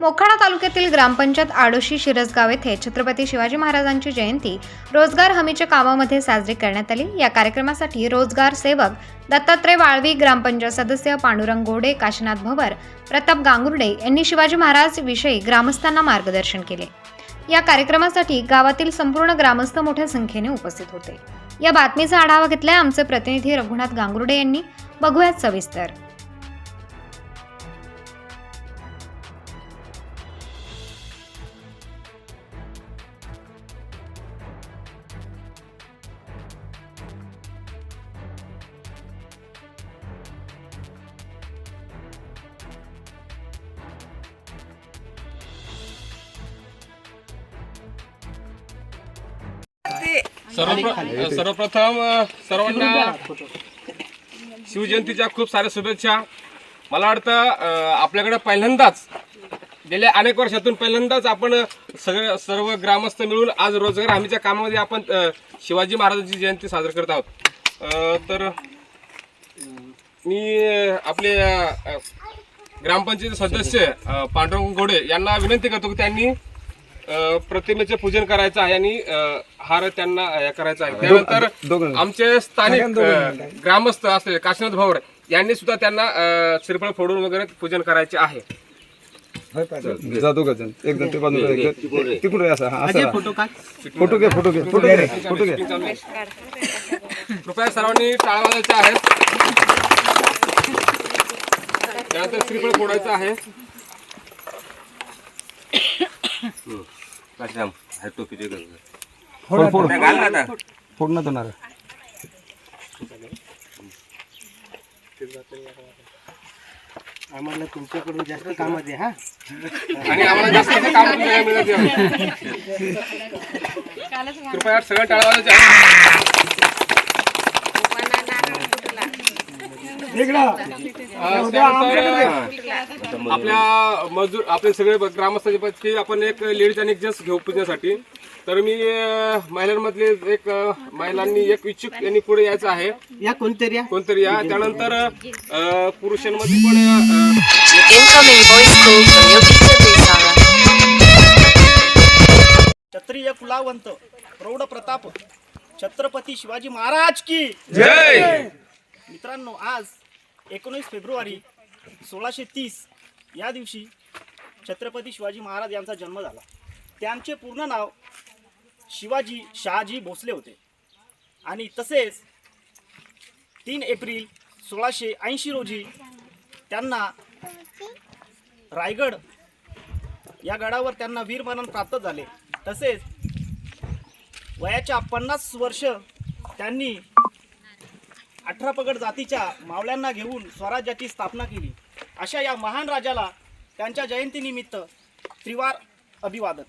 मोखाडा तालुक्यातील ग्रामपंचायत आडोशी शिरसगाव येथे छत्रपती शिवाजी महाराजांची जयंती रोजगार हमीच्या कामामध्ये साजरी करण्यात आली. या कार्यक्रमासाठी रोजगार सेवक दत्तात्रय वाळवी ग्रामपंचायत सदस्य पांडुरंग गोडे काशीनाथ भवर प्रताप गांगुर्डे यांनी शिवाजी महाराज विषयी ग्रामस्थांना मार्गदर्शन केले. या कार्यक्रमासाठी गावातील संपूर्ण ग्रामस्थ मोठ्या संख्येने उपस्थित होते. या बातमीचा आढावा घेतलाय आमचे प्रतिनिधी रघुनाथ गांगुर्डे यांनी. बघूयात सविस्तर. सर्वप्र सर्वप्रथम सर्वांना शिवजयंतीच्या खूप साऱ्या शुभेच्छा. मला वाटतं आपल्याकडे पहिल्यांदाच गेल्या अनेक वर्षातून पहिल्यांदाच आपण सगळे सर्व ग्रामस्थ मिळून आज रोजगार हमीच्या कामामध्ये आपण शिवाजी महाराजांची जयंती साजरी करत आहोत. तर मी आपले ग्रामपंचायत सदस्य पांडुरंग घोडे यांना विनंती करतो की त्यांनी प्रतिमेचे पूजन करायचं आहे आणि हार त्यांना करायचा आहे. त्यानंतर आमचे स्थानिक ग्रामस्थ असलेले काशीनाथ भवर यांनी सुद्धा त्यांना श्रीफळ फोडून वगैरे पूजन करायचे आहे. जातो का जण. एकदम ते बाजूला तिकडे असा फोटो फोटो घे फोटो घे फोटो घे फोटो घे. कृपया सर्वांनी टाळा वाजायच्या आहेत. त्यानंतर श्रीफळ फोडायचं आहे. फोड फोड. फोड ना होणार आम्हाला तुमच्याकडून जास्त काम आहे हा? आणि आम्हाला जास्त असं काम मिळत. कृपया सगळ्या टाळा वाजायच्या आहेत अं, त्यानंतर आपल्या मजूर आपले सगळे ग्रामस्थांच्या पैकी आपण एक लेडीज आणि एक जेंट्स घेऊ पूजण्यासाठी तर मी महिलांमधले एक महिलांनी एक इच्छुक यांनी पुढे यायचं आहे. या कोणतरी या? कोणतरी या. त्यानंतर पुरुषांमध्ये पण. क्षत्रिय कुलावंत प्रौढ प्रताप छत्रपती शिवाजी महाराज की जय! मित्रांनो आज एकोणीस फेब्रुवारी सोळाशे तीस या दिवशी छत्रपती शिवाजी महाराज यांचा जन्म झाला. त्यांचे पूर्ण नाव शिवाजी शहाजी भोसले होते. आणि तसेच तीन एप्रिल सोळाशे ऐंशी रोजी त्यांना रायगड या गडावर त्यांना वीरमरण प्राप्त झाले. तसेच वयाच्या पन्नास वर्ष त्यांनी अठरा पगड जातीच्या मावळ्यांना घेऊन स्वराज्याची स्थापना केली. अशा या महान राजाला त्यांच्या जयंतीनिमित्त त्रिवार अभिवादन.